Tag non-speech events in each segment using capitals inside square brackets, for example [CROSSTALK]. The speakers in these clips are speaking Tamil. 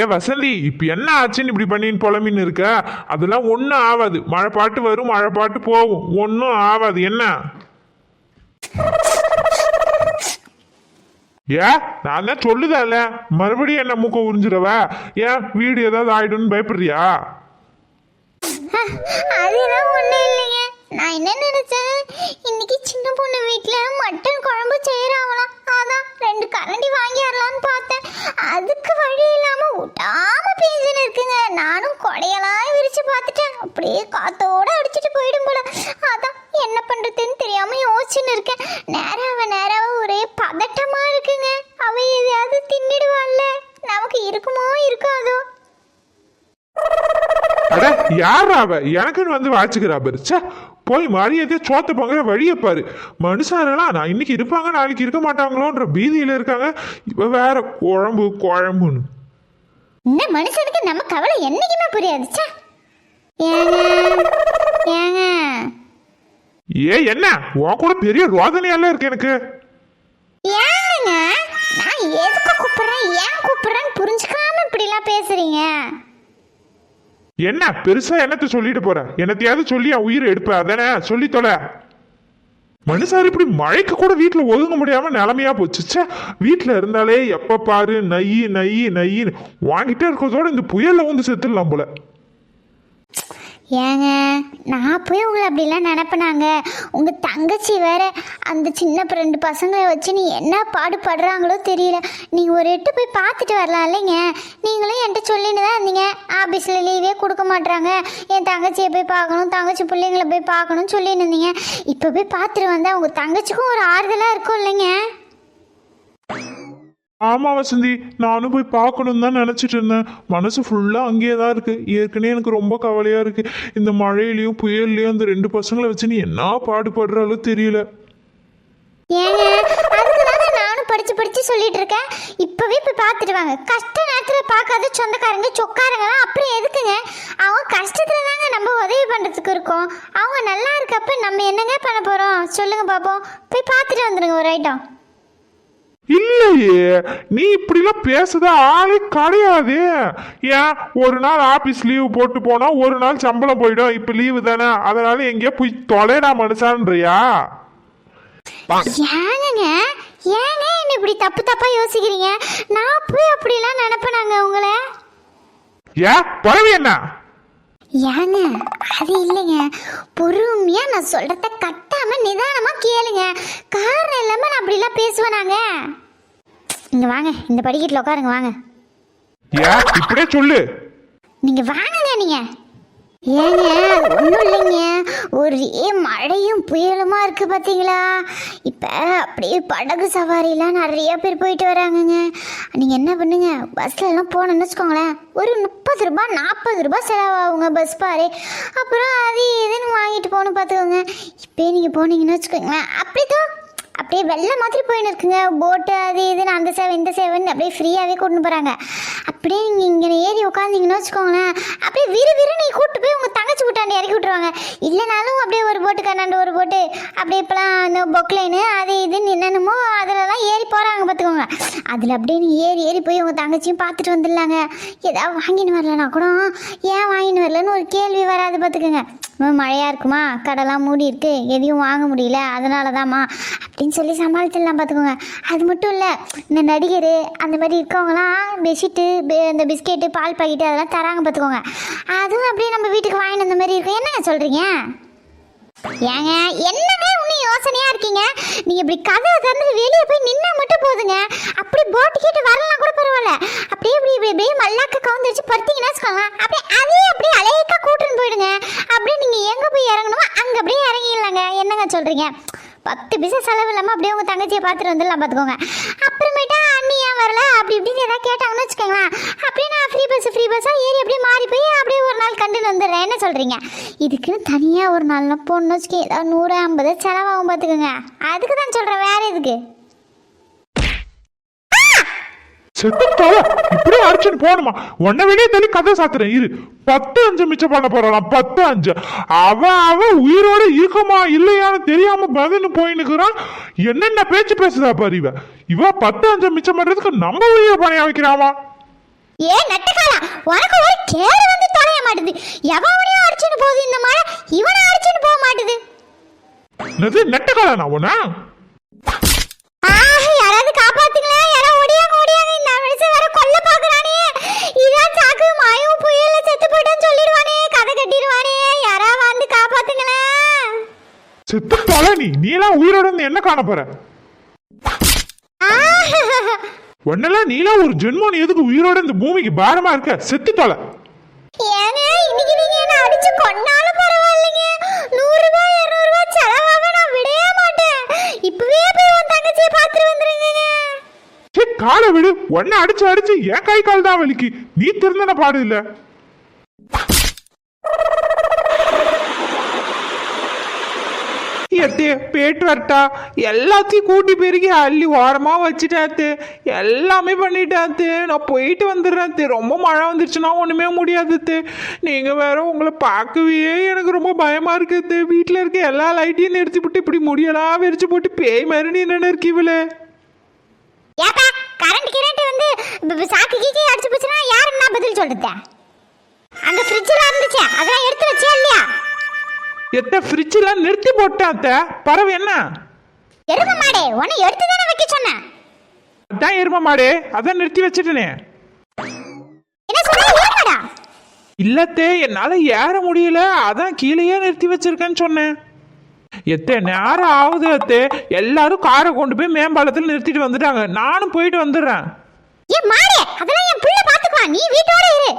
ஏ வசந்தி இப்போ என்ன ஆச்சுன்னு இப்படி பண்ணின்னு புலம்பின்னு இருக்க? அதெல்லாம் ஒன்றும் ஆகாது மழை பாட்டு வரும் மழை பாட்டு போகும். ஒன்றும் ஆகாது என்ன? ஏ நான் தான் சொல்லுதல்ல மறுபடியும் என்ன மூக்க உறிஞ்சிடவ ஏன் வீடு ஏதாவது ஆயிடும்னு பயப்படுறியா? அதெல்லாம் ஒண்ணும் இல்லைங்க. நான் என்ன நினைச்சேன் இன்னைக்கு சின்ன பொண்ணு வீட்ல மட்டன் குழம்பு செய்யறாங்களா ரெண்டு கரண்டி வாங்கிடலாம்னு பார்த்தேன். அதுக்கு வழி இல்லாம விட்டாம பேஞ்சுன்னு இருக்குங்க. நானும் கொடையெல்லாம் விரிச்சு பார்த்துட்டேன். அப்படியே காத்தோட அடிச்சிட்டு போயிடும் போல. அதான் என்ன பண்றதுன்னு தெரியாம யோசிச்சுன்னு இருக்கேன். நேராவ நேராவ ஒரே பதட்டமா இருக்குங்க. அவ எதையாவது தின்னிடுவாள்ல. நமக்கு இருக்குமோ இருக்காதோ? அட யார் அவ? எனக்குன்னு வந்து வாச்சுக்கிறா பரிச்சா போய் மரியாதையா சோத்த பங்குற வழியை பாரு. மனுஷாரெல்லாம் நான் இன்னைக்கு இருப்பாங்க நாளைக்கு இருக்க மாட்டாங்களோன்ற பீதியில இருக்காங்க. இவ வேற குழம்பு குழம்புன்னு. இந்த மனுஷனுக்கு நம்ம கவலை என்னைக்குமே புரியாது ச்சே. ஏங்க ஏங்க. ஏ என்ன? உன் கூட பெரிய ரோதனையெல்லாம் இருக்கு எனக்கு. ஏங்க நான் எதுக்கு கூப்பிடுறேன் ஏன் கூப்பிடுறேன்னு புரிஞ்சுக்காம இப்படிலாம் பேசுறீங்க? என்ன பெருசா என்னத்த சொல்லிட்டு போற? என்னத்தையாவது சொல்லி என் உயிரை எடுப்ப? அதானே? சொல்லி தொலை. மனுஷார் இப்படி மழைக்கு கூட வீட்டுல ஒதுங்க முடியாம நிலைமையா போச்சுச்சா வீட்டில் வீட்டுல இருந்தாலே எப்ப பாரு நையி நையி நையின்னு வாங்கிட்டே இருக்கிறதோட இந்த புயல்ல வந்து செத்துடலாம் போல. ஏங்க நான் போய் உங்களை அப்படிலாம் நினப்பினாங்க. உங்கள் தங்கச்சி வேற அந்த சின்ன ரெண்டு பசங்களை வச்சு நீ என்ன பாடுபடுறாங்களோ தெரியல. நீங்கள் ஒரு எட்டு போய் பார்த்துட்டு வரலாம் இல்லைங்க. நீங்களும் என்கிட்ட சொல்லிட்டு தான் இருந்தீங்க. ஆஃபீஸில் லீவே கொடுக்க மாட்றாங்க. என் தங்கச்சியை போய் பார்க்கணும் தங்கச்சி பிள்ளைங்கள போய் பார்க்கணும்னு சொல்லிட்டு இருந்தீங்க. இப்போ போய் பார்த்துட்டு வந்தால் உங்கள் தங்கச்சிக்கும் ஒரு ஆறுதலாக இருக்கும் இல்லைங்க. ஆமா வசந்தி நானும் போய் பார்க்கணும்னு தான் நினச்சிட்டு இருந்தேன். மனசு ஃபுல்லாக அங்கேயே தான் இருக்குது ஏற்கனவே எனக்கு ரொம்ப கவலையாக இருக்குது இந்த மழையிலையும் புயல்லையும் அந்த ரெண்டு பசங்களை வச்சு நீ என்ன பாடுபடுறாலும் தெரியல. ஏங்க அதுக்கு தாங்க நானும் படிச்சு படிச்சு சொல்லிட்டு இருக்கேன். இப்பவே போய் பார்த்துட்டு வாங்க கஷ்ட நேரத்துல பார்க்காத சொந்தக்காரங்க சொக்காரங்கலாம் அப்புறம் எதுக்குங்க? அவங்க கஷ்டத்துல தாங்க நம்ம உதவி பண்றதுக்கு இருக்கோம். அவங்க நல்லா இருக்கப்ப நம்ம என்னங்க பண்ண போறோம்? சொல்லுங்க பாப்போம். போய் பார்த்துட்டு வந்துடுங்க ஒரு ஐட்டம் இல்லையே நீ இப்படிலாம் பேசுத ஆளே கிடையாது. ஏன்? ஒரு நாள் ஆபீஸ் லீவு போட்டு போனா ஒரு நாள் சம்பளம் போயிடும். இப்ப லீவு தானே. அதனால எங்கேயோ போய் தொலைடா மனுஷான்றியா? ஏங்கங்க ஏங்க என்ன இப்படி தப்பு தப்பா யோசிக்கிறீங்க? நான் போய் அப்படிலாம் நினைப்பேனாங்க உங்களை. ஏன்? என்ன? ஏங்க அது இல்லைங்க. பொறுமையா நான் சொல்றத கட்டாம நிதானமா கேளுங்க. காரணம் இல்லாம நான் அப்படிலாம் பேசுவேனாங்க இங்க வாங்க இந்த படிக்கட்டில் உட்காருங்க வாங்க. ஏன் இப்படியே சொல்லு. நீங்க வாங்குங்க நீங்க. ஏங்க ஒன்றும் இல்லைங்க. ஒரே மழையும் புயலுமா இருக்கு பார்த்தீங்களா இப்போ அப்படியே படகு சவாரிலாம் நிறைய பேர் போயிட்டு வராங்கங்க. நீங்கள் என்ன பண்ணுங்க? பஸ்ல எல்லாம் போனோம்னு வச்சுக்கோங்களேன். ஒரு முப்பது ரூபாய் நாற்பது ரூபாய் செலவாகுங்க பஸ் பாரு. அப்புறம் அது இதுன்னு வாங்கிட்டு போகணும் பார்த்துக்கோங்க இப்போயே நீங்கள் போனீங்கன்னு வச்சுக்கோங்களேன். அப்படிதான் அப்படியே வெள்ளை மாதிரி போயின்னு இருக்குங்க. போட்டு அது இதுன்னு அந்த சேவை இந்த சேவைன்னு அப்படியே ஃப்ரீயாகவே கூட்டின்னு போகிறாங்க அப்படியே நீங்கள் இங்கே ஏறி உட்காந்திங்கன்னு வச்சுக்கோங்களேன். அப்படியே விறு விறு நீ கூப்பிட்டு போய் உங்கள் தங்கச்சி விட்டாண்டி இறக்கி விட்ருவாங்க இல்லைனாலும் அப்படியே ஒரு போட்டு கண்ணாண்டு ஒரு போட்டு அப்படியே இப்போலாம் அந்த பொக்லைனு அது இதுன்னு என்னென்னமோ அதிலலாம் ஏறி போகிறாங்க பார்த்துக்கோங்க. அதில் அப்படியே நீ ஏறி ஏறி போய் உங்கள் தங்கச்சியும் பார்த்துட்டு வந்துடலாங்க. ஏதாவது வாங்கின்னு வரலனா கூட ஏன் வாங்கின்னு வரலன்னு ஒரு கேள்வி வராது பார்த்துக்கோங்க. மழையாக இருக்குமா? கடைலாம் மூடி இருக்கு. எதையும் வாங்க முடியல. அதனால தாம்மா அப்படின்னு சொல்லி சமாளிச்சிடலாம் பார்த்துக்கோங்க. அது மட்டும் இல்லை இந்த நடிகர் அந்த மாதிரி இருக்கவங்களாம் பெட்ஷீட்டு இந்த பிஸ்கெட்டு பால் பாக்கெட்டு அதெல்லாம் தராங்க பார்த்துக்கோங்க. அதுவும் அப்படியே நம்ம வீட்டுக்கு வாங்கிட்டு வந்த மாதிரி இருக்கும். என்னங்க சொல்கிறீங்க ஏங்க என்னங்க இன்னும் யோசனையா இருக்கீங்க? நீங்க இப்படி கதவை திறந்து வெளியே போய் நின்னா மட்டும் போதுங்க. அப்படி போட்டு கேட்டு வரலாம் கூட பரவாயில்ல. அப்படியே இப்படி இப்படி மல்லாக்க கவுந்து வச்சு படுத்தீங்கன்னா வச்சுக்கோங்க அப்படியே அதே அப்படியே அலையக்கா கூட்டுன்னு போயிடுங்க அப்படியே நீங்க எங்கே போய் இறங்கணுமோ அங்கே அப்படியே இறங்கிடலாங்க. என்னங்க சொல்கிறீங்க பத்து பைசா செலவு இல்லாமல் அப்படியே உங்கள் தங்கச்சியை பார்த்துட்டு வந்துடலாம் பார்த்துக்கோங்க. அப்புறமேட்டா அண்ணி ஏன் வரல? அப்படி இப்படின்னு ஏதாவது கேட்டாங்கன்னு வச்சுக்கோங்களேன். அப்படியே நான் ஃப்ரீ பஸ் ஃப்ரீ பஸ்ஸாக ஏறி அப்படியே மாறி போய் அப்படியே ஒரு நாள் கண்டுன்னு வந்துடுறேன். என்ன சொல்கிறீங்க இதுக்குன்னு தனியாக ஒரு நாள்னா போடணும்னு வச்சுக்க ஏதாவது நூறு ஐம்பது செலவாகும் பார்த்துக்கோங்க. அதுக்கு தான் சொல்கிறேன் வேறு எதுக்கு? செத்துட்டால இப்படியே அடிச்சுட்டு போகணுமா? உன்னை வெளியே தள்ளி கதை சாத்துறேன். இரு. பத்து அஞ்சு மிச்சம் பண்ண போறான் பத்து அஞ்சு. அவ அவ உயிரோட இருக்குமா இல்லையான்னு தெரியாம பதின்னு போயின்னுக்குறான். என்னென்ன பேச்சு பேசுதா பாரு இவ. இவ பத்து அஞ்சு மிச்சம் பண்றதுக்கு நம்ம உயிரை பணைய வைக்கிறாமா ஏ நட்டக்காலா உனக்கு ஒரு கேடு வந்து தொலைய மாட்டுது. எவனையும் அடிச்சுன்னு போகுது இந்த மழை இவனை அடிச்சுன்னு போக மாட்டுது. என்னது? நெட்டக்கால நான் உன ஆஹ், யாராவது காப்பாத்துங்களா யாரோ ஓடியாங்க மனுஷன் வேற கொல்ல பாக்குறானே இதான் சாக்கு மாயும் புயல்ல செத்து போயிட்டேன்னு சொல்லிடுவானே கதை கட்டிடுவானே. யாரா வந்து காப்பாத்துங்களா? செத்து தொலை நீ. நீ எல்லாம் உயிரோட இருந்து என்ன காண போற? உன்னெல்லாம் நீலாம் ஒரு ஜென்மம் நீ எதுக்கு உயிரோட இந்த பூமிக்கு பாரமா இருக்க? செத்து தொலை. ஏங்க இன்னைக்கு நீங்க என்ன அடிச்சு கொன்னாலும் பரவாயில்லைங்க. நூறு ரூபாய் இருநூறு ரூபாய் செலவாக நான் விடவே மாட்டேன். இப்பவே காலை விடு. உன்னை அடிச்சு அடிச்சு என் கை கால் தான் வலிக்கு. நீ திருந்தன பாடு இல்ல. எத்தே பேட்டு வரட்டா. எல்லாத்தையும் கூட்டி பெருகி அள்ளி ஓரமா வச்சுட்டாத்து. எல்லாமே பண்ணிட்டாத்து. நான் போயிட்டு வந்துடுறேன் ரொம்ப மழை வந்துருச்சுன்னா ஒண்ணுமே முடியாதுத்து. நீங்கள் நீங்க வேற உங்களை பார்க்கவே எனக்கு ரொம்ப பயமா இருக்குது வீட்டில் இருக்க எல்லா லைட்டையும் நிறுத்தி விட்டு இப்படி முடியலாம் விரிச்சு போட்டு பேய் மாதிரி நீ என்ன சாக்கு கீக்கி அடிச்சு போச்சுன்னா யாரு என்ன பதில் சொல்றது? அங்க ஃப்ரிட்ஜ்ல இருந்துச்சு. அதெல்லாம் எடுத்து வச்சியா இல்லையா? எத்த ஃப்ரிட்ஜெல்லாம் நிறுத்தி போட்டேன் அத்தை. பறவை என்ன? எரும மாடே உன்னை எடுத்து தானே வைக்க சொன்னேன். அதான் எரும மாடு. அதான் நிறுத்தி வச்சுட்டேனே. என்ன சொன்னா ஏமாடா இல்லத்தே என்னால ஏற முடியல. அதான் கீழேயே நிறுத்தி வச்சிருக்கேன்னு சொன்னேன். எத்தே நேரம் ஆகுது அத்தே. எல்லாரும் காரை கொண்டு போய் மேம்பாலத்தில் நிறுத்திட்டு வந்துட்டாங்க. நானும் போயிட்டு வந்துடுறேன். ஏ மாடே அதெல்லாம் என் பிள்ளை பாத்துக்குவான் நீ வீட்டோட இரு.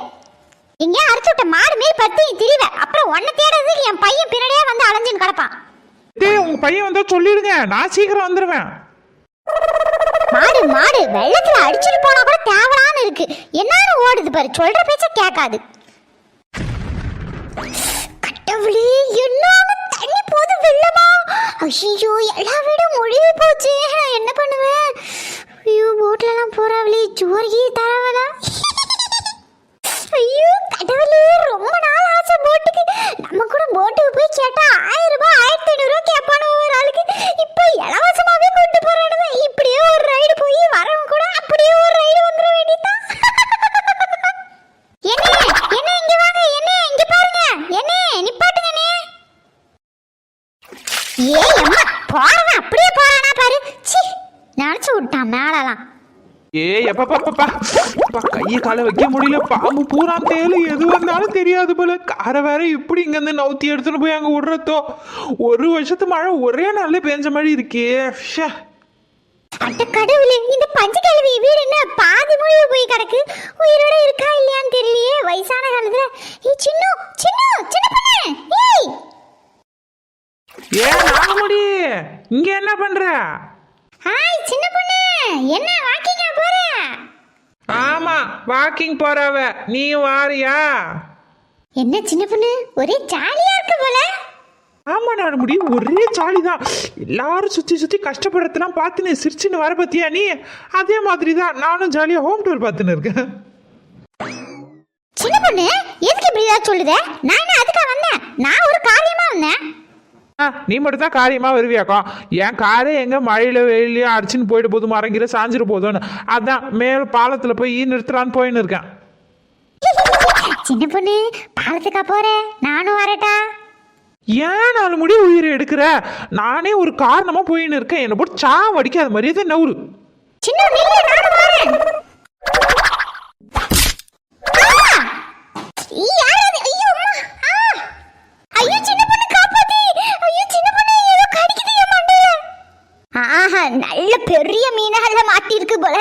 எங்க அரைச்சு விட்ட மாடு மேல் பத்தி நீ திரிவ. அப்புறம் உன்னை தேடுறதுக்கு என் பையன் பின்னாடியே வந்து அலைஞ்சுன்னு கிடப்பான். அத்தே உங்க பையன் வந்தா சொல்லிடுங்க. நான் சீக்கிரம் வந்துடுவேன் மாடு மாடு வெள்ளத்துல அடிச்சுட்டு போனா கூட தேவலான்னு இருக்கு. என்னாலும் ஓடுது பாரு. சொல்ற பேச்ச கேட்காது. கடவுளே என்னாலும் தண்ணி போது வெள்ளமா? ஐயோ எல்லா வீடும் முழுகி போச்சு. நான் என்ன பண்ணுவேன்? ஐயோ போட்லலாம் போறாவளே. ஜோர்கி தரவலா ஐயோ கடவுளே ரொம்ப நாள் ஆசை போட்டுக்கு நம்ம கூட போட்டுக்கு போய் கேட்டா ஆயிரம் ரூபாய் ஆயிரத்தி ஐநூறு ரூபாய் கேட்பானு ஒரு ஆளுக்கு. இப்போ இலவசமாவே கூட்டு போறானுங்க. இப்படியே ஒரு ரைடு போய் வரவங்க கூட அப்படி ஒரு ரைடு வந்துட வேண்டியதான் என்ன என்ன இங்க வாங்க என்ன இங்க பாருங்க என்ன நிப்பாட்டுங்க ஏ அம்மா போறவன் அப்படியே போறானா பாரு சி நினைச்சு விட்டான் மேலலாம் ஏ எப்பா பாப்பா கையை காலை வைக்க முடியல. பாம்பு பூரா தேலு எது வந்தாலும் தெரியாது போல. காரை வேற இப்படி இங்க இருந்து நவுத்தி எடுத்துட்டு போய் அங்க விடுறதோ? ஒரு வருஷத்து மழை ஒரே நாள்ல பெஞ்ச மாதிரி இருக்கே. ஷே அட்ட கடவுளே இந்த பஞ்சக்கிழவி வீடு என்ன? பாதி மூழ்கி போய் கிடக்கு. உயிரோட இருக்கா இல்லையான்னு தெரியலையே. வயசான காலத்துல. ஏய் சின்ன சின்ன சின்ன பொண்ணு. ஏய். ஏ நாகமுடி இங்க என்ன பண்ற? ஹாய் சின்ன பொண்ணு. என்ன வாக்கிங்கா போற? ஆமா வாக்கிங் போறவ. நீ வாரியா? என்ன சின்ன பொண்ணு? ஒரே ஜாலியா இருக்கு போல. ஆமா நான் முடி ஒரே ஜாலி தான் எல்லாரும் சுத்தி சுத்தி கஷ்டப்படுறதெல்லாம் பார்த்துன்னு சிரிச்சுன்னு வர பத்தியா நீ? அதே மாதிரி தான் நானும் ஜாலியா ஹோம் டூர் பார்த்துன்னு இருக்கேன். சின்ன பொண்ணு எதுக்கு இப்படி ஏதாவது சொல்லுத? நான் என்ன அதுக்கா வந்தேன்? நான் ஒரு காரியமா வந்தேன். நீ மட்டும் தான் காரியமா வருவியாக்கா? என் காரே எங்க மழையில வெயிலையும் அடிச்சுன்னு போயிட்டு போதும் மறங்கிற சாஞ்சிட்டு போதும்னு அதான் மேல் பாலத்துல போய் நிறுத்தலான்னு போயின்னு இருக்கேன். சின்ன பொண்ணு பாலத்துக்கா நானும் வரட்டா? ஏன் நாலு முடி உயிரை எடுக்கிற? நானே ஒரு காரணமா போயின்னு இருக்கேன். என்னை போட்டு சா வடிக்காத மாதிரியே நவுரு சின்ன நில்லு நானும் வரேன் ஆ! ஈ, யார் அது? ஐயோ, அம்மா! ஆ! ஐயோ, சின்ன பொண்ணு காப்பாத்தி! ஐயோ, சின்ன பொண்ணு ஏதோ கடிக்குது என் மண்டையில. ஆஹா நல்ல பெரிய மீனால மாட்டிருக்கு போல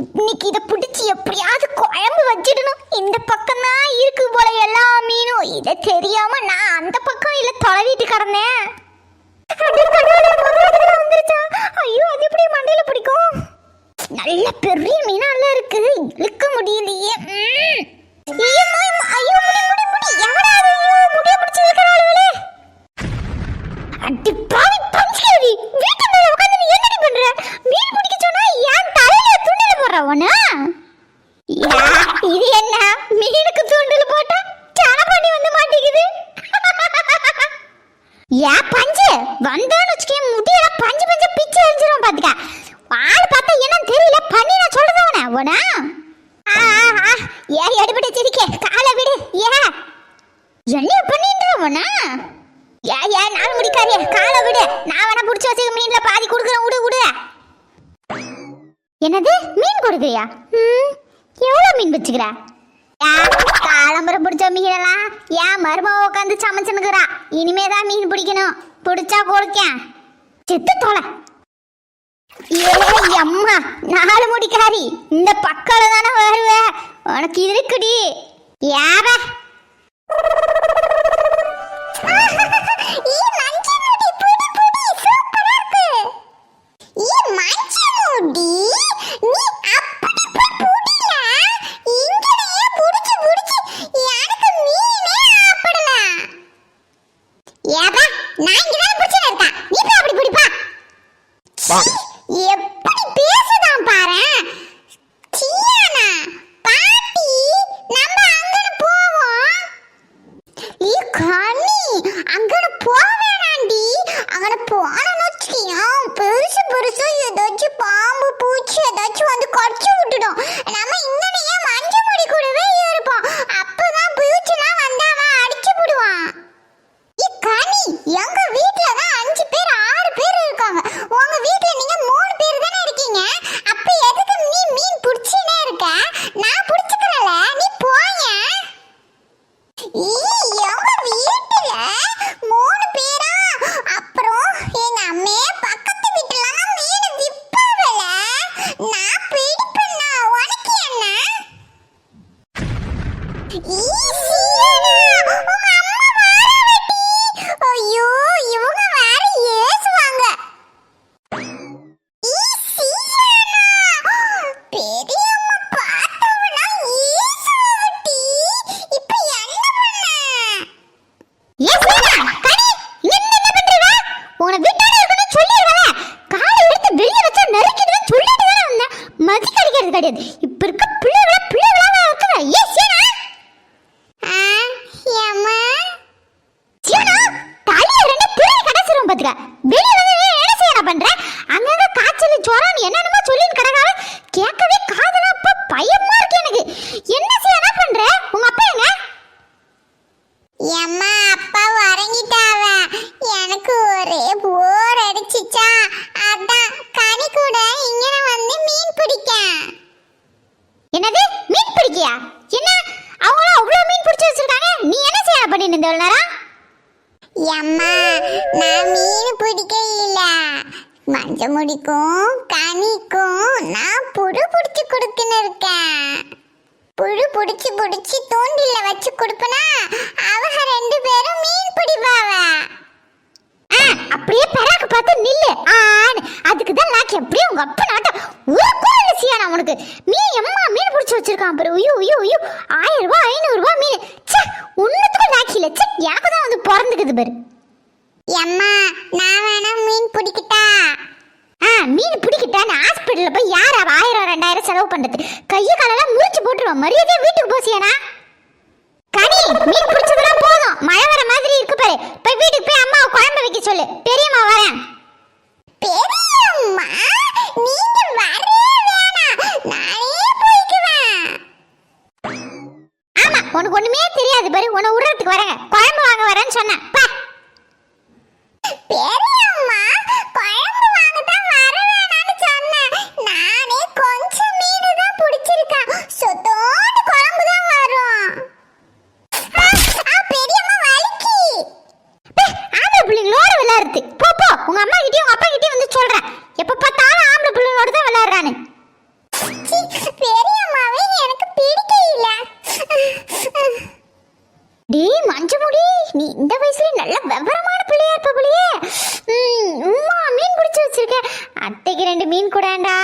இன்னைக்கு இதை பிடிச்சி எப்படியாவது குழம்பு வச்சிடணும் இந்த பக்கம் தான் இருக்கு போல எல்லா மீனும் இதை தெரியாம நான் அந்த பக்கம் இல்ல தொலைவிட்டு கிடந்தேன் வந்துருச்சா? ஐயோ அது எப்படி மண்டையில பிடிக்கும்? நல்ல பெரிய மீனால இருக்கு. இழுக்க முடியலையே. ஜல்லிய பண்ணிட்டு அவனா ஏ ஏ நாள் முடிக்காதே. காலை விடு. நான் வேணா புடிச்சு வச்சுக்க மீன்ல பாதி கொடுக்குறேன். விடு விடு. என்னது? மீன் கொடுக்குறியா? ம். எவ்வளோ மீன் வச்சுக்கிற? காலம்பரம் பிடிச்ச மீனெல்லாம் ஏன் மருமக உட்காந்து சமைச்சுனுக்குறா இனிமேதான் மீன் பிடிக்கணும். பிடிச்சா கொடுக்கேன். செத்து தொலை. ஏய் அம்மா நாலு முடிக்காரி. இந்த பக்கம் தானே வருவே. உனக்கு இருக்குடி ஏவ ಈ மஞ்ச முடிக்கும் கனிக்கும் நான் புழு பிடிச்சி கொடுக்குன்னு இருக்கேன். புழு பிடிச்சு பிடிச்சி தூண்டில வச்சு கொடுப்பனா அவங்க ரெண்டு பேரும் மீன் பிடிப்பாவ. அப்படியே பெறாக்கு பார்த்து நில்லு. ஆன்னு அதுக்கு தான் நான் எப்படியே உங்க அப்பா நாட்ட ஒரு கோயில் சியானா உனக்கு எம்மா மீன் பிடிச்சி வச்சிருக்கான் பாரு. ஐயோ ஐயோ ஐயோ ஆயிரம் ரூபாய் ஐநூறு ரூபாய் மீன். ச்சே நாக்கி இல்லை சே எனக்கு தான் வந்து பிறந்துக்குது பாரு. எம்மா நான் வேணா மீன் பிடிக்க மீன் பிடிக்கிட்டான்னு ஹாஸ்பிட்டலில் போய் யார் ஆயிரம் ரெண்டாயிரம் செலவு பண்றது? கையை காலெல்லாம் முறிச்சு போட்டுருவோம். மரியாதையா வீட்டுக்கு போசியானா கனி மீன் பிடிச்சதெல்லாம் போதும். மழை வர மாதிரி இருக்கு பாரு. போய் வீட்டுக்கு போய் அம்மா குழம்பு வைக்க சொல்லு. பெரியம்மா வரேன். பெரியம்மா நீங்க வரவே வேணாம். நானே போய்க்குவேன். ஆமா உனக்கு ஒண்ணுமே தெரியாது பாரு. உன்னை விடுறதுக்கு வரேங்க. குழம்பு வாங்க வரேன்னு சொன்னேன். பா. பெரியம்மா குழம்பு வாங்க தான் வர வேணாம்னு சொன்னேன் நானே கொஞ்சம் மீன் தான் பிடிச்சிருக்கேன் சுத்தோண்டு குழம்பு தான் வரும் ஆ, ஆ, பெரியம்மா வலிக்கு ஆம்பளை பிள்ளைங்களோட விளையாடுறது போ போ உங்க அம்மா கிட்டயும் உங்க அப்பா கிட்டயும் வந்து சொல்றேன் எப்ப பார்த்தாலும் ஆம்பளை பிள்ளைங்களோட தான் விளையாடுறானு பெரியம்மாவே எனக்கு பிடிக்க இல்ல டேய் மஞ்சமுடி நீ இந்த வயசுல நல்ல விவரமான பிள்ளையா இருப்ப போலயே ம், உம்மா மீன் பிடிச்சு வச்சிருக்க அத்தைக்கு ரெண்டு மீன் கூடாண்டா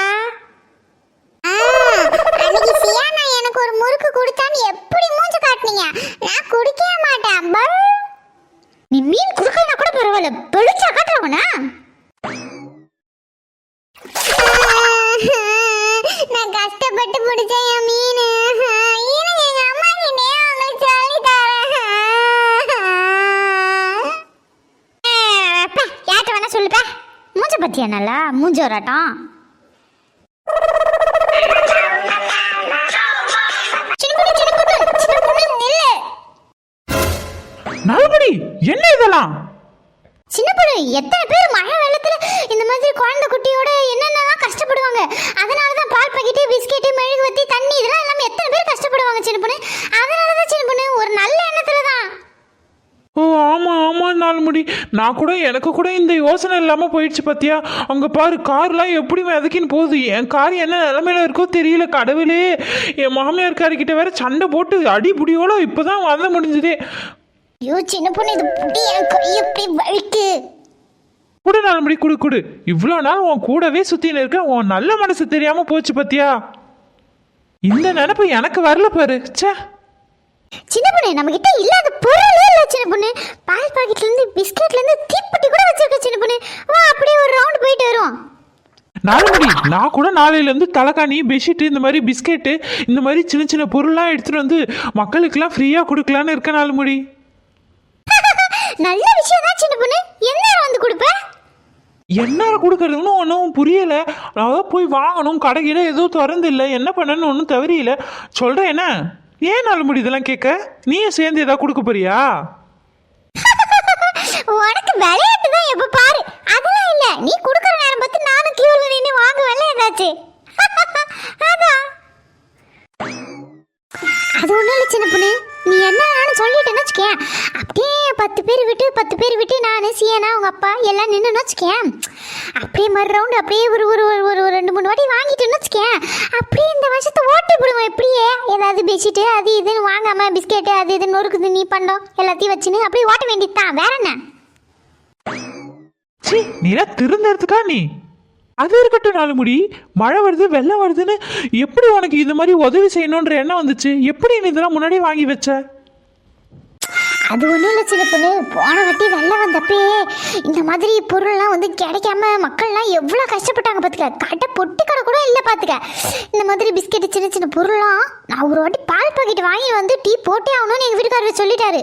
அன்னைக்கு சியானா எனக்கு ஒரு முறுக்கு கொடுத்தான்னு எப்படி மூஞ்ச காட்டுனீங்க நான் குடிக்கவே மாட்டேன் பல். நீ மீன் குடுக்கலனா கூட பரவாயில்ல காட்டுறவனா நான் கஷ்டப்பட்டு பிடிச்ச என் மீன். இருங்க எங்க அம்மா கிட்டே உங்களுக்கு சொல்லி தரேன். எத்தனை பேர் மழை வெள்ளத்துல இந்த மாதிரி குழந்தை குட்டியோட என்னென்னலாம் கஷ்டப்படுவாங்க? அதனால தான் பால் பாக்கெட்டு பிஸ்கெட்டு மெழுகுவத்தி தண்ணி இதெல்லாம் எல்லாமே எத்தனை பேர் கஷ்டப்படுவாங்க சின்ன பொண்ணு? அதனால தான் சின்ன பொண்ணு ஒரு நல்ல எண்ணத்தில் தான் ஓ ஆமாம் ஆமாம் நாலுமுடி. நான் கூட எனக்கு கூட இந்த யோசனை இல்லாமல் போயிடுச்சு பார்த்தியா அங்கே பாரு கார்லாம் எப்படி மிதக்கின்னு போகுது. என் கார் என்ன நிலமையில இருக்கோ தெரியல கடவுளே. என் மாமியார் கார்கிட்ட வேற சண்டை போட்டு அடிபுடியோட இப்போ தான் வந்த முடிஞ்சுதே. ஐயோ சின்ன பொண்ணு இது புடி என் கையை இப்படி வழுக்கு குடு நாலு குடு குடு. இவ்வளோ நாள் உன் கூடவே சுற்றின்னு இருக்க உன் நல்ல மனசு தெரியாமல் போச்சு பார்த்தியா இந்த நினப்பு எனக்கு வரல பாரு. ச்சே. சின்ன பொண்ணு நம்ம கிட்ட இல்லாத பொருளே இல்ல சின்ன பொண்ணு. பால் பாக்கெட்ல இருந்து பிஸ்கெட்ல இருந்து தீப்பெட்டி கூட வச்சிருக்க சின்ன பொண்ணு. வா அப்படியே ஒரு ரவுண்ட் போயிட்டு வருவோம். நாலுமணி நான் கூட நாளையிலேருந்து தலைக்காணி பெட்ஷீட்டு இந்த மாதிரி பிஸ்கெட்டு இந்த மாதிரி சின்ன சின்ன பொருள்லாம் எடுத்துகிட்டு வந்து மக்களுக்கெல்லாம் ஃப்ரீயாக கொடுக்கலான்னு இருக்க நாலுமணி [LAUGHS] நல்ல விஷயம் தான் சின்ன பொண்ணு. என்ன வந்து கொடுப்ப? என்ன கொடுக்கறதுன்னு ஒன்றும் புரியலை. நான் போய் வாங்கணும் கடைக்கிட எதுவும் திறந்து இல்லை என்ன பண்ணணும்னு ஒன்றும் தவறியில. சொல்கிறேன் என்ன? ஏன் நாலுமணி இதெல்லாம் கேட்க? நீயும் சேர்ந்து ஏதாவது கொடுக்க போறியா? உனக்கு விளையாட்டு தான் எப்ப பாரு. அதெல்லாம் இல்ல. நீ குடுக்கற நேரம் பார்த்து நானும் கியூல நின்னு வாங்குவேல ஏதாச்சு. அதான். அது ஒண்ணும் இல்ல சின்ன பொண்ணு. நீ என்ன சொல்லிட்டேன்னு வச்சுக்கேன். அப்படியே விட்டு பத்து பேர் விட்டு நான் சீனா அவங்க அப்பா எல்லாம் நின்றுன்னு வச்சுக்கேன். அப்படியே மறு ரவுண்டு அப்படியே ஒரு ஒரு ஒரு ஒரு ரெண்டு மூணு வாட்டி வாங்கிட்டுன்னு வச்சுக்கேன். அப்படியே இந்த வருஷத்தை ஓட்டி போடுவோம் எப்படியே? ஏதாவது பெட்ஷீட்டு அது இதுன்னு வாங்காம பிஸ்கெட்டு அது இதுன்னு நொறுக்குது நீ பண்ணோம் எல்லாத்தையும் வச்சுன்னு அப்படியே ஓட்ட வேண்டியது தான் வேற என்ன? சி நீலாம் திருந்தறதுக்கா நீ? அது இருக்கட்டும் நாலு முடி மழை வருது வெள்ளம் வருதுன்னு எப்படி உனக்கு இது மாதிரி உதவி செய்யணுன்ற எண்ணம் வந்துச்சு? எப்படி நீ இதெல்லாம் முன்னாடியே வாங்கி வச்ச? அது ஒன்றும் இல்லை சின்ன பொண்ணு. போன வாட்டி வெள்ளம் வந்தப்பயே இந்த மாதிரி பொருள்லாம் வந்து கிடைக்காம மக்கள்லாம் எவ்வளோ கஷ்டப்பட்டாங்க பார்த்துக்க கடை பொட்டி கடை கூட இல்லை பார்த்துக்க இந்த மாதிரி பிஸ்கெட்டு சின்ன சின்ன பொருள்லாம் நான் ஒரு வாட்டி பால் பாக்கெட் வாங்கி வந்து டீ போட்டே ஆகணும்னு எங்கள் வீட்டுக்காரர் சொல்லிட்டாரு.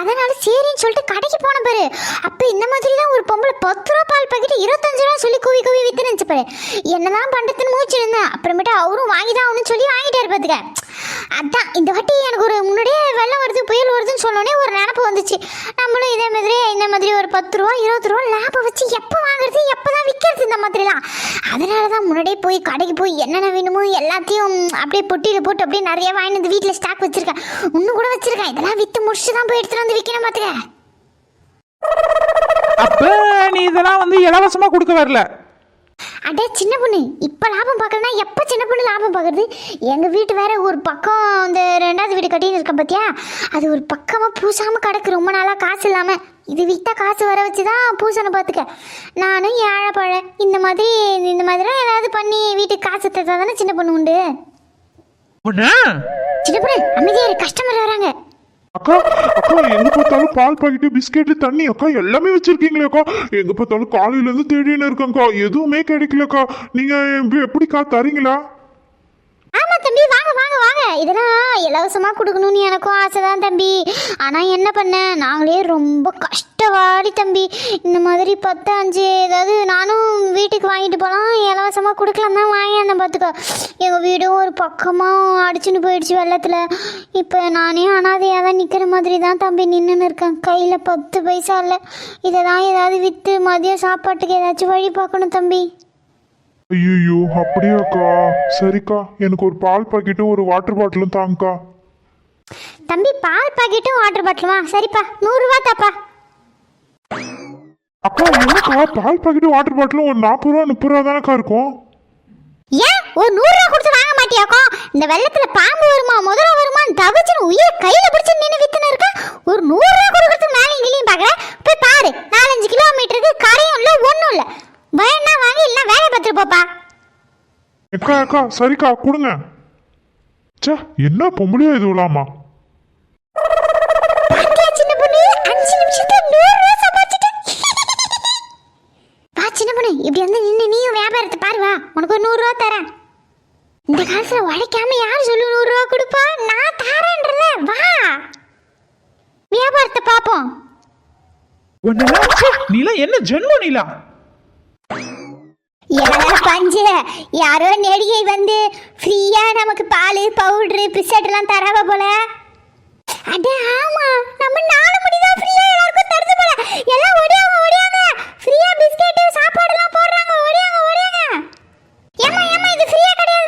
அதனால சரின்னு சொல்லிட்டு கடைக்கு போன பாரு. அப்போ இந்த மாதிரி தான் ஒரு பொம்பளை பத்து ரூபா பால் பாக்கெட் இருபத்தஞ்சு ரூபா சொல்லி கூவி கூவி வித்து நினச்சி பாரு. என்னதான் பண்ணுறதுன்னு மூச்சு இருந்தேன் அப்புறமேட்டு அவரும் வாங்கி தான் ஆகணும்னு சொல்லி வாங்கிட்டாரு பார்த்துக்க அதான் இந்த வாட்டி எனக்கு ஒரு முன்னாடியே வெள்ளம் வருது புயல் வருதுன்னு சொன்னோடனே ஒரு நினப்பு வந்துச்சு. நம்மளும் இதே மாதிரி இந்த மாதிரி ஒரு பத்து ரூபா இருபது ரூபா லாபம் வச்சு எப்போ வாங்குறது எப்போ தான் விற்கிறது இந்த மாதிரிலாம். அதனால தான் முன்னாடியே போய் கடைக்கு போய் என்னென்ன வேணுமோ எல்லாத்தையும் அப்படியே பொட்டியில் போட்டு அப்படியே நிறைய வாங்கினது வந்து வீட்டில் ஸ்டாக் வச்சுருக்கேன். இன்னும் கூட வச்சுருக்கேன். இதெல்லாம் விற்று முடிச்சு தான் போய் எடுத்துகிட்டு வந்து விற்கணும் பார்த்துக்க அப்போ நீ இதெல்லாம் வந்து இலவசமாக கொடுக்க வரல. அடே சின்ன பொண்ணு இப்போ லாபம் பார்க்கலனா எப்போ சின்ன பொண்ணு லாபம் பார்க்குறது? எங்கள் வீட்டு வேற ஒரு பக்கம் இந்த ரெண்டாவது வீடு கட்டின்னு இருக்கேன் பார்த்தியா அது ஒரு பக்கமாக பூசாமல் கிடக்கு ரொம்ப நாளாக காசு இல்லாமல் இது விற்றா காசு வர வச்சு தான் பூசணும் பார்த்துக்க நானும் ஏழைப்பழம் இந்த மாதிரி இந்த மாதிரிலாம் ஏதாவது பண்ணி வீட்டுக்கு காசு தந்தா தானே சின்ன பொண்ணு உண்டு? சின்ன பொண்ணு அமைதியாரு கஸ்டமர் வராங்க. அக்கா அக்கா எங்க பார்த்தாலும் பால் பாக்கெட்டு பிஸ்கெட்டு தண்ணி அக்கா எல்லாமே வச்சிருக்கீங்களே அக்கா. எங்க பார்த்தாலும் காலையில இருந்து தேடின்னு இருக்கேன்க்கா. எதுவுமே கிடைக்கலக்கா. நீங்க எப்படிக்கா தரீங்களா? ஆமா தம்பி வாங்க. இதெல்லாம் இலவசமாக கொடுக்கணும்னு எனக்கும் ஆசை தான் தம்பி. ஆனால் என்ன பண்ண? நாங்களே ரொம்ப கஷ்டவாடி தம்பி. இந்த மாதிரி பத்து அஞ்சு ஏதாவது நானும் வீட்டுக்கு வாங்கிட்டு போகலாம் இலவசமாக கொடுக்கலாம் தான் வாங்கியிருந்தேன் பார்த்துக்கோ எங்கள் வீடும் ஒரு பக்கமாக அடிச்சுன்னு போயிடுச்சு வெள்ளத்தில். இப்போ நானே அனாதையாக தான் நிற்கிற மாதிரி தான் தம்பி நின்றுன்னு இருக்கேன். கையில் பத்து பைசா இல்லை. இதை தான் ஏதாவது விற்று மதியம் சாப்பாட்டுக்கு ஏதாச்சும் வழி பார்க்கணும் தம்பி. ஐயோ அப்படியாக்கா சரிக்கா எனக்கு ஒரு பால் பாக்கெட்டும் ஒரு வாட்டர் பாட்டிலும் தாங்கக்கா. தம்பி பால் பாக்கெட்டும் வாட்டர் பாட்டிலுமா சரிப்பா நூறுரூவா தாப்பா. அக்கா என்னக்கா பால் பாக்கெட்டும் வாட்டர் பாட்டிலும் ஒரு நாற்பது ரூபா முப்பது ரூபா தானக்கா இருக்கும்? ஏன்? ஒரு நூறுரூவா கொடுத்து வாங்க மாட்டியாக்கோ? இந்த வெள்ளத்துல பாம்பு வருமா முதல்ல வருமா தவிச்சுன்னு உயிரை கையில பிடிச்சு நின்று வித்துன்னு இருக்க ஒரு நூறுரூவா கொடுக்கறதுக்கு மேலே இங்கேயும் பார்க்குற போய் பாரு நாலஞ்சு கிலோமீட்டருக்கு கரையும் இல்லை ஒன்றும் இல்லை. பயம்னா வாங்கி இல்லை வேலை பார்த்துட்டு போப்பா. அக்கா அக்கா சரிக்கா கொடுங்க. ச்சே என்ன பொம்பளையா இது பாத்தியா சின்ன பொண்ணு? இப்படி வந்து நின்று நீயும் வியாபாரத்தை பாரு வா. உனக்கு ஒரு நூறுரூவா தரேன். இந்த காலத்துல உழைக்காம யார் சொல்லு நூறுரூவா கொடுப்பா? நான் தரேன்றல வா. வியாபாரத்தை பார்ப்போம் நீலாம் என்ன ஜென்மம் நீலா? பஞ்சு யாரோ நெடிகை வந்து ஃப்ரீயா நமக்கு பால் பவுடரு பிஸ்கட் எல்லாம் தராவ போல. அடே ஆமா. நம்ம நாலு மணி தான் ஃப்ரீயா எல்லாருக்கும் தருது போல. எல்லாம் ஓடியாங்க ஓடியாங்க. ஃப்ரீயா பிஸ்கட் சாப்பாடு எல்லாம் போடுறாங்க ஓடியாங்க ஓடியாங்க. ஏமா ஏமா இது ஃப்ரீயா கிடையாது.